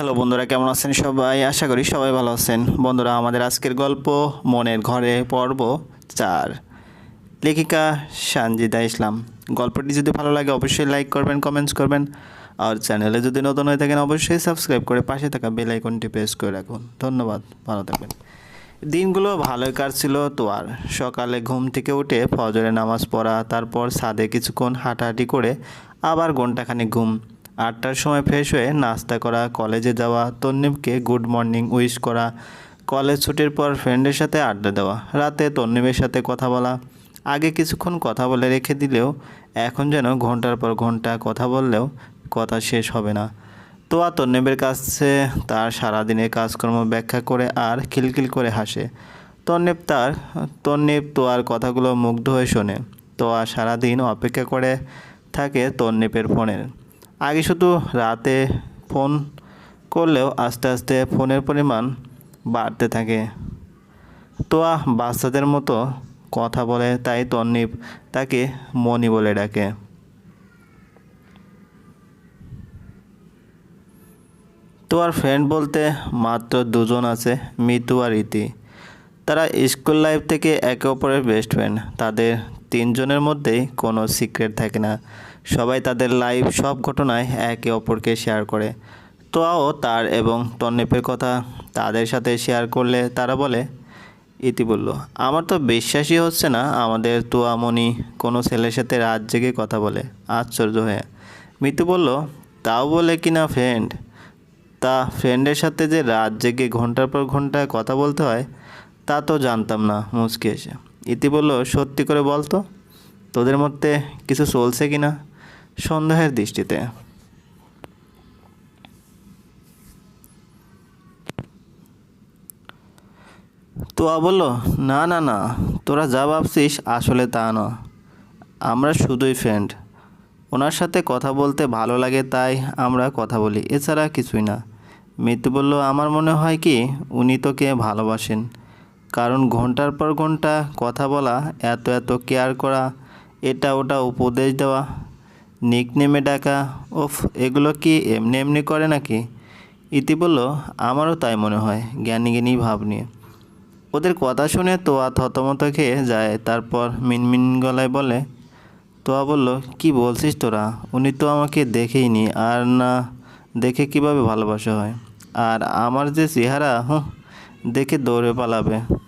Hello বন্ধুরা, কেমন আছেন সবাই? আশা করি সবাই ভালো আছেন। বন্ধুরা, আমাদের আজকের গল্প মনের ঘরে পর্ব চার। লেখিকা সানজিদা ইসলাম। গল্পটি যদি ভালো লাগে, অবশ্যই লাইক করবেন কমেন্টস করবেন। আর চ্যানেলে যদি নতুন হয়ে থাকেন, অবশ্যই সাবস্ক্রাইব করে পাশে থাকা বেল আইকনটি প্রেস করে রাখুন। ধন্যবাদ, ভালো থাকবেন। দিনগুলো ভালোই কাটছিল তো আর। সকালে ঘুম থেকে উঠে ফজরে নামাজ পড়া, তারপর ছাদে কিছুক্ষণ হাঁটাহাঁটি করে আবার ঘন্টাখানেক ঘুম আটটার সময় ফ্রেশ হয়ে নাস্তা করা, কলেজে যাওয়া তন্নিবকে গুড মর্নিং উইশ করা, কলেজ ছুটির পর ফ্রেন্ডের সাথে আড্ডা দেওয়া, রাতে তন্নিবের সাথে কথা বলা, আগে কিছুক্ষণ কথা বলে রেখে দিলেও এখন যেন ঘণ্টার পর ঘণ্টা কথা বললেও কথা শেষ হবে না। তোয়া তন্নিবের কাছে তার সারাদিনের কাজকর্ম ব্যাখ্যা করে আর খিলখিল করে হাসে। তন্নিব তার তন্নিব তোয়ার কথাগুলো মুগ্ধ হয়ে শোনে। তোয়া সারাদিন অপেক্ষা করে থাকে তন্নিপের ফোনের। আগে শুধু রাতে ফোন করলেও আস্তে আস্তে ফোনের পরিমাণ বাড়তে থাকে। তোয়া বাচ্চাদের মতো কথা বলে, তাই তন্নিপ তাকে মনি বলে ডাকে। তোয়ার ফ্রেন্ড বলতে মাত্র দুজন আছে, মিতু আর ইতি। তারা স্কুল লাইফ থেকে একে অপরের বেস্ট ফ্রেন্ড তাদের তিনজনের মধ্যেই কোনো সিক্রেট থাকে না। সবাই তাদের লাইফ সব ঘটনায় একে অপরকে শেয়ার করে। তোয়াও তার এবং তন্নিপের কথা তাদের সাথে শেয়ার করলে তারা বলে, ইতি বলল, আমার তো বিশ্বাসই হচ্ছে না আমাদের তোয়ামণি কোনো ছেলের সাথে রাত জেগে কথা বলে, আশ্চর্য হয়ে। মিতু বলল, তাও বলে কিনা ফ্রেন্ড তা ফ্রেন্ডের সাথে যে রাত জেগে ঘণ্টার পর ঘণ্টা কথা বলতে হয়, তা তো জানতাম না। মুচকে এসে ইতি বলল, সত্যি করে বলতো তোদের মধ্যে কিছু চলছে কি না সন্দেহের দৃষ্টিতে। তোয়া বলল, না না না, তোরা যা ভাবছিস আসলে তা না আমরা শুধুই ফ্রেন্ড ওনার সাথে কথা বলতে ভালো লাগে, তাই আমরা কথা বলি, এছাড়া কিছুই না। মৃত্যু বলল, আমার মনে হয় কি, উনি তোকে ভালোবাসেন। কারণ ঘণ্টার পর ঘণ্টা কথা বলা, এত এত কেয়ার করা, এটা ওটা উপদেশ দেওয়া নিকনেমে ডাকা, ওফ, এগুলো কি এমনি এমনি করে নাকি? ইতি বলল, আমারও তাই মনে হয়, জ্ঞানী জ্ঞানী ভাব নিয়ে। ওদের কথা শুনে তোয়া থতমত খেয়ে যায়, তারপর মিনমিন গলায় বলে, তোয়া বলল, কি বলছিস তোরা? উনি তো আমাকে দেখেইনি, আর না, দেখে কীভাবে ভালোবাসা হয়? আর আমার যে চেহারা, হুঁ, দেখে দৌড়ে পালাবে।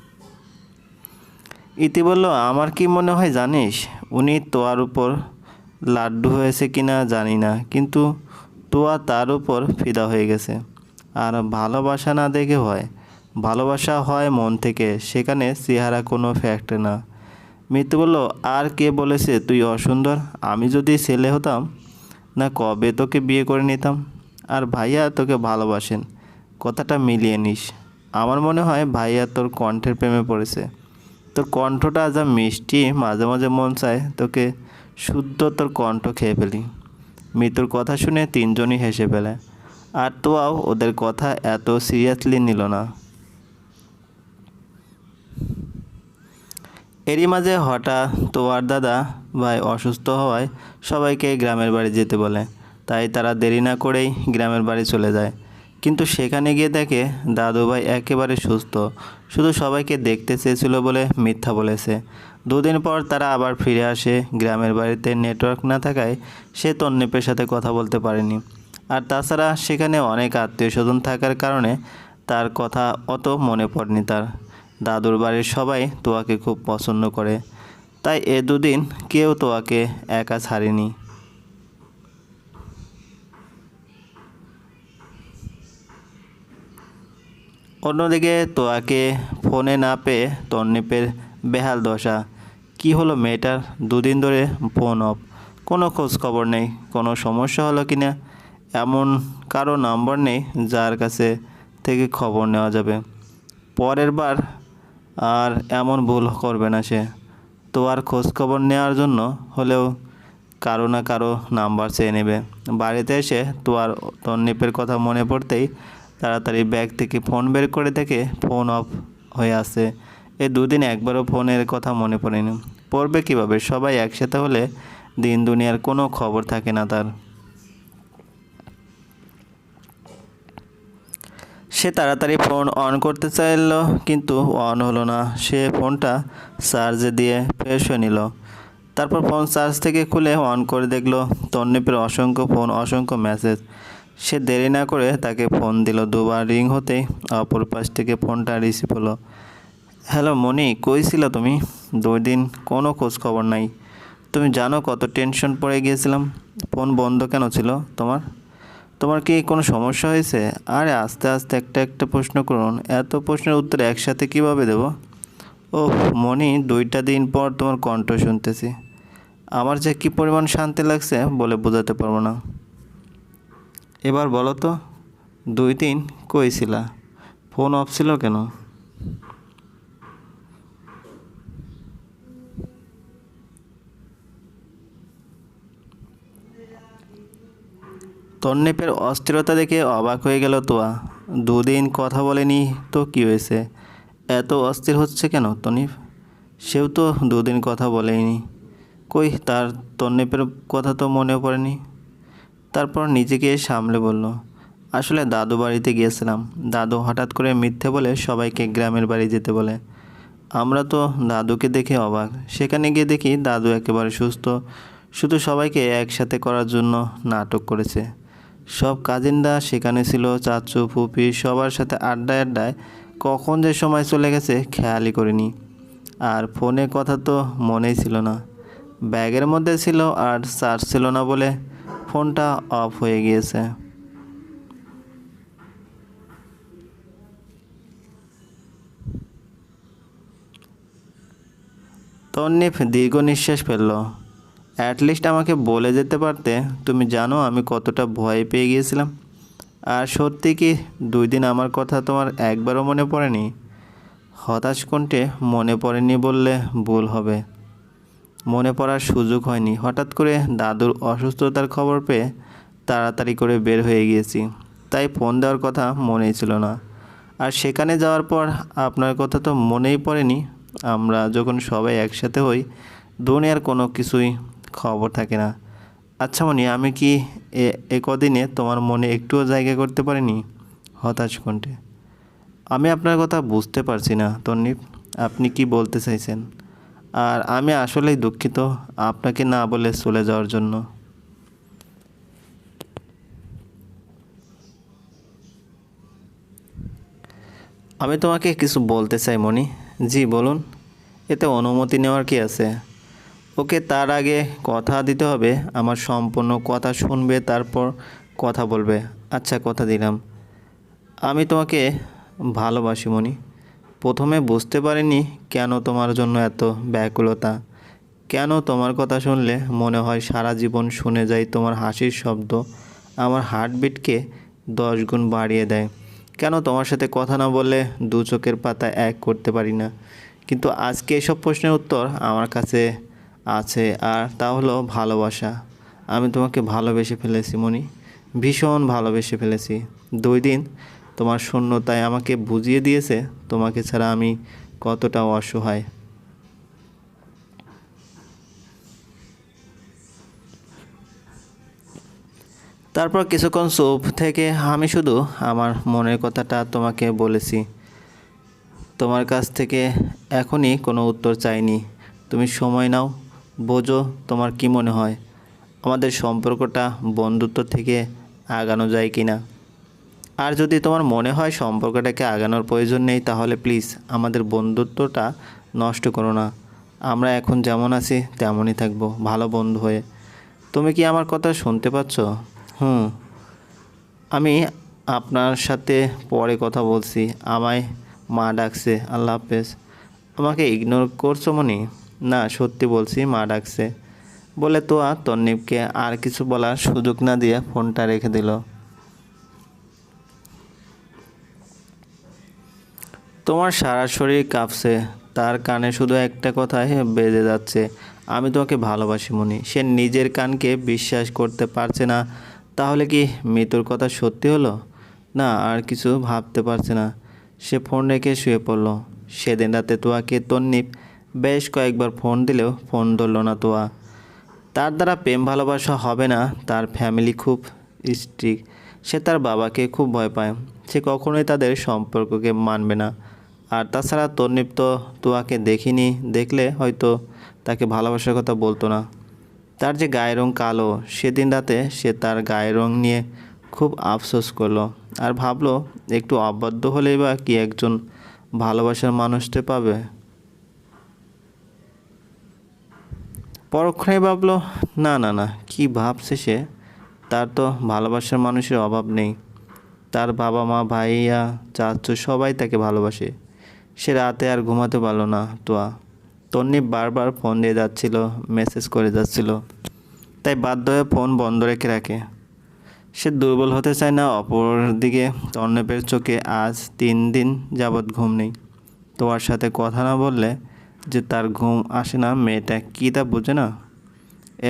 ইতি বলল, আমার কি মনে হয় জানিস, উনি তোয়ার উপর লাড্ডু হয়েছে কিনা জানি না, কিন্তু তোয়া তার উপর ফিদা হয়ে গেছে। আর ভালোবাসা না দেখে হয়, ভালোবাসা হয় মন থেকে, সেখানে চেহারা কোনো ফ্যাক্ট না। মৃত্যু বলল, আর কে বলেছে তুই অসুন্দর? আমি যদি ছেলে হতাম, না কবে তোকে বিয়ে করে নিতাম? আর ভাইয়া তোকে ভালোবাসেন, কথাটা মিলিয়ে নিস। আমার মনে হয় ভাইয়া তোর কণ্ঠের প্রেমে পড়েছে। তোর কণ্ঠটা যা মিষ্টি, মাঝে মাঝে মন চায়, তোকে শুদ্ধ তোর কণ্ঠ খেয়ে ফেলি। মৃত্যুর কথা শুনে তিনজনই হেসে ফেলে। আর তোয়াও ওদের কথা এত সিরিয়াসলি নিল না। এরই মাঝে হঠাৎ তোয়ার দাদা ভাই অসুস্থ হওয়ায় সবাইকে গ্রামের বাড়ি যেতে বলে। তাই তারা দেরি না করেই গ্রামের বাড়ি চলে যায়। কিন্তু সেখানে গিয়ে দেখে দাদু ভাই একেবারে সুস্থ। শুধু সবাইকে দেখতে চেয়েছিল বলে মিথ্যা বলেছে। দুদিন পর তারা আবার ফিরে আসে। গ্রামের বাড়িতে নেটওয়ার্ক না থাকায় সে তন্নিপের সাথে কথা বলতে পারেনি। আর তাছাড়া সেখানে অনেক আত্মীয় স্বজন থাকার কারণে তার কথা অত মনে পড়েনি তার। দাদুর বাড়ির সবাই তোয়াকে খুব পছন্দ করে। তাই এ দুদিন কেউ তোয়াকে একা ছাড়েনি। অন্যদিকে তোয়াকে ফোনে না পেয়ে তন্নিপের বেহাল দশা। কি হলো মেয়েটার? দুদিন ধরে ফোন অফ। কোনো খোঁজ খবর নেই। কোনো সমস্যা হলো কি না? এমন কারও নাম্বার নেই যার কাছে থেকে খবর নেওয়া যাবে। পরের বার আর এমন ভুল করবে না সে। তো আর খোঁজ খবর নেওয়ার জন্য হলেও কারও না কারও নাম্বার চেয়ে নেবে। বাড়িতে এসে তো আর তন্নিপের কথা মনে পড়তেই তাড়াতাড়ি ব্যাগ থেকে ফোন বের করে দেখে ফোন অফ হয়ে আছে। এ দুদিন একবারও ফোনের কথা মনে পড়েনি। পড়বে কীভাবে? সবাই একসাথে হলে দিন দুনিয়ার কোনো খবর থাকে না তার। সে তাড়াতাড়ি ফোন অন করতে চাইল, কিন্তু অন হলো না। সে ফোনটা চার্জে দিয়ে ফ্রেশ হয়ে নিল। তারপর ফোন চার্জ থেকে খুলে অন করে দেখল। তন্নিপের অসংখ্য ফোন অসংখ্য মেসেজ সে দেরি না করে তাকে ফোন দিল। দুবার রিং হতেই অপর পাশ থেকে ফোনটা রিসিভ হলো। হ্যালো মনি, কই ছিল তুমি? দুই দিন কোনো খোঁজ খবর নাই। তুমি জানো কত টেনশন পড়ে গিয়েছিলাম? ফোন বন্ধ কেন ছিল তোমার? তোমার কি কোনো সমস্যা হয়েছে? আরে আস্তে আস্তে একটা একটা প্রশ্ন করুন। এত প্রশ্নের উত্তর একসাথে কীভাবে দেব? ও মনি, দুইটা দিন পর তোমার কণ্ঠ শুনতেছি। আমার যে কী পরিমাণ শান্তি লাগছে বলে বোঝাতে পারব না। এবার বলো তো, দুই দিন কইছিলা ফোন অফ ছিল কেন? তন্নিপের অস্থিরতা দেখে অবাক হয়ে গেল তোয়া। দুদিন কথা বলেনি তো কী হয়েছে? এত অস্থির হচ্ছে কেন তনিপ সেও তো দুদিন কথা বলেনি কই তার তন্নিপের কথা তো মনে পড়েনি। তারপর নিজেকে সামলে বলল, আসলে দাদু বাড়িতে গিয়েছিলাম। দাদু হঠাৎ করে মিথ্যে বলে সবাইকে গ্রামের বাড়ি যেতে বলে। আমরা তো দাদুকে দেখে অবাক। সেখানে গিয়ে দেখি দাদু একেবারে সুস্থ। শুধু সবাইকে একসাথে করার জন্য নাটক করেছে। সব কাজিনরা সেখানে ছিল, চাচু, ফুপি, সবার সাথে আড্ডায় আড্ডায়। কখন যে সময় চলে গেছে খেয়ালই করিনি। আর ফোনে কথা তো মনেই ছিল না। ব্যাগের মধ্যে ছিল আর চার্জ ছিল না বলে ফোনটা অফ হয়ে গিয়েছে। তন্নিফ দীর্ঘ নিঃশ্বাস ফেলল। অ্যাটলিস্ট আমাকে বলে যেতে পারতে। তুমি জানো আমি কতটা ভয় পেয়ে গিয়েছিলাম। আর সত্যি কি দুই দিন আমার কথা তোমার একবারও মনে পড়েনি? হতাশ কণ্ঠে মনে পড়েনি বললে ভুল হবে। মনে পড়ার সুযোগ হয়নি। হঠাৎ করে দাদুর অসুস্থতার খবর পেয়ে তাড়াতাড়ি করে বের হয়ে গিয়েছি। তাই ফোন দেওয়ার কথা মনেই ছিল না। আর সেখানে যাওয়ার পর আপনার কথা তো মনেই পড়েনি। আমরা যখন সবাই একসাথে হই, দুনিয়ার কোনো কিছুই খবর থাকে না। আচ্ছা মনি, আমি কি এ কদিনে তোমার মনে একটুও জায়গা করতে পারিনি? হতাশ কণ্ঠে। আমি আপনার কথা বুঝতে পারছি না তন্নিপ আপনি কি বলতে চাইছেন? আর আমি আসলেই দুঃখিত আপনাকে না বলে চলে যাওয়ার জন্য। আমি তোমাকে কিছু বলতে চাই মনি জি, বলুন। এতে অনুমতি নেওয়ার কি আছে? ওকে তার আগে কথা দিতে হবে, আমার সম্পূর্ণ কথা শুনবে, তারপর কথা বলবে। আচ্ছা কথা দিলাম। আমি তোমাকে ভালোবাসি মনি প্রথমে বুঝতে পারিনি কেন তোমার জন্য এত ব্যাকুলতা। কেন তোমার কথা শুনলে মনে হয় সারা জীবন শুনে যাই তোমার হাসির শব্দ। আমার হার্টবিটকে দশ গুণ বাড়িয়ে দেয়। কেন তোমার সাথে কথা না বললে দু চোখের পাতা এক করতে পারি না? কিন্তু আজকে এসব প্রশ্নের উত্তর আমার কাছে আছে আর তা হলো ভালোবাসা। আমি তোমাকে ভালোবেসে ফেলেছি মনি। ভীষণ ভালোবেসে ফেলেছি। দুই দিন তোমার শূন্যতায় আমাকে বুঝিয়ে দিয়েছে, তোমাকে ছাড়া আমি কতটা অসহায়। তারপর কিছুক্ষণ চুপ থেকে আমি শুধু আমার মনের কথাটা তোমাকে বলেছি। তোমার কাছ থেকে এখনই কোনো উত্তর চাইনি। তুমি সময় নাও, বোঝো তোমার কি মনে হয়। আমাদের সম্পর্কটা বন্ধুত্ব থেকে আগানো যায় কি না আর যদি তোমার মনে হয় সম্পর্কটাকে আগানোর প্রয়োজন নেই, তাহলে প্লিজ আমাদের বন্ধুত্বটা নষ্ট করো না। আমরা এখন যেমন আছি, তেমনই থাকব, ভালো বন্ধু হয়ে। তুমি কি আমার কথা শুনতে পাচ্ছ? হুম। আমি আপনার সাথে পরে কথা বলছি। আমায় মা ডাকছে। আল্লাহ হাফেজ। আমাকে ইগনোর করছ মনি? না, সত্যি বলছি, মা ডাকছে। বলে তো আর তন্নিপকে আর কিছু বলার সুযোগ না দিয়ে ফোনটা রেখে দিল। তোমার সারা শরীর কাঁপছে। তার কানে শুধু একটা কথাই বেজে যাচ্ছে। আমি তোমাকে ভালোবাসি, মনি। সে নিজের কানকে বিশ্বাস করতে পারছে না। তাহলে কি মৃত্যুর কথা সত্যি হলো? না, আর কিছু ভাবতে পারছে না। সে ফোন রেখে শুয়ে পড়ল। সেদিন রাতে তোয়াকে তন্নিপ বেশ কয়েকবার ফোন দিলেও ফোন ধরল না তোয়া। তার দ্বারা প্রেম, ভালোবাসা হবে না। তার ফ্যামিলি খুব স্ট্রিক সে তার বাবাকে খুব ভয় পায়। সে কখনোই তাদের সম্পর্ককে মানবে না। আর তাছাড়া তন্নিপ তো তোয়াকে দেখিনি, দেখলে হয়তো তাকে ভালোবাসার কথা বলতো না। তার যে গায়ের রং কালো, সেদিন রাতে সে তার গায়ের রং নিয়ে খুব আফসোস করল আর ভাবলো, একটু অবাধ্য হলেই বা কি একজন ভালোবাসার মানুষটা পাবে? পরক্ষণে ভাবলো, না না না, কি ভাবছে সে? তার তো ভালোবাসার মানুষের অভাব নেই। তার বাবা মা ভাইয়া, চাচু সবাই তাকে ভালোবাসে। সে রাতে আর ঘুমাতে পারল না, তোয়া। তন্নি বারবার ফোন দিয়ে যাচ্ছিল মেসেজ করে যাচ্ছিল। তাই বাধ্য হয়ে ফোন বন্ধ রেখে রাখে। সে দুর্বল হতে চায় না, অপর দিকে তর্ণবের চোখে আজ তিন দিন যাবৎ ঘুম নেই। তোয়ার সাথে কথা না বললে যে তার ঘুম আসে না, মেয়েটা কী তা বোঝে না।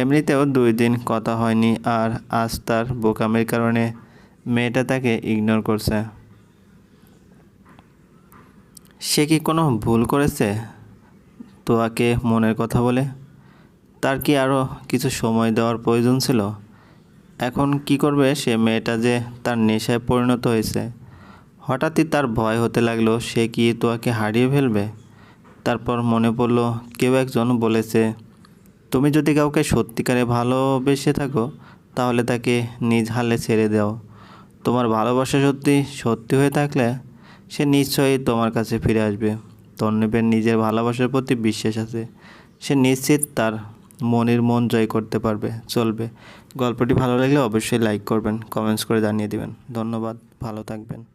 এমনিতেও দুই দিন কথা হয়নি আর আজ তার বোকামের কারণে মেয়েটা তাকে ইগনোর করছে। সে কি কোনো ভুল করেছে? তোয়াকে মনের কথা বলে। তার কি আরও কিছু সময় দেওয়ার প্রয়োজন ছিল? এখন কি করবে সে মেয়েটা যে তার নেশায় পরিণত হয়েছে? হঠাৎই তার ভয় হতে লাগল, সে কি তোয়াকে হারিয়ে ফেলবে? তারপর মনে পড়ল, কেউ একজন বলেছে, তুমি যদি কাউকে সত্যিকারে ভালোবেসে থাকো, তাহলে তাকে নিজ হালে ছেড়ে দাও। তোমার ভালোবাসা সত্যি সত্যি হয়ে থাকলে সে নিশ্চয়ই তোমার কাছে ফিরে আসবে। তন্নবের নিজের ভালোবাসার প্রতি বিশ্বাস আছে। সে নিশ্চিত তার মনের মন জয় করতে পারবে, চলবে। গল্পটি ভালো লাগলে অবশ্যই লাইক করবেন কমেন্টস করে জানিয়ে দেবেন। ধন্যবাদ, ভালো থাকবেন।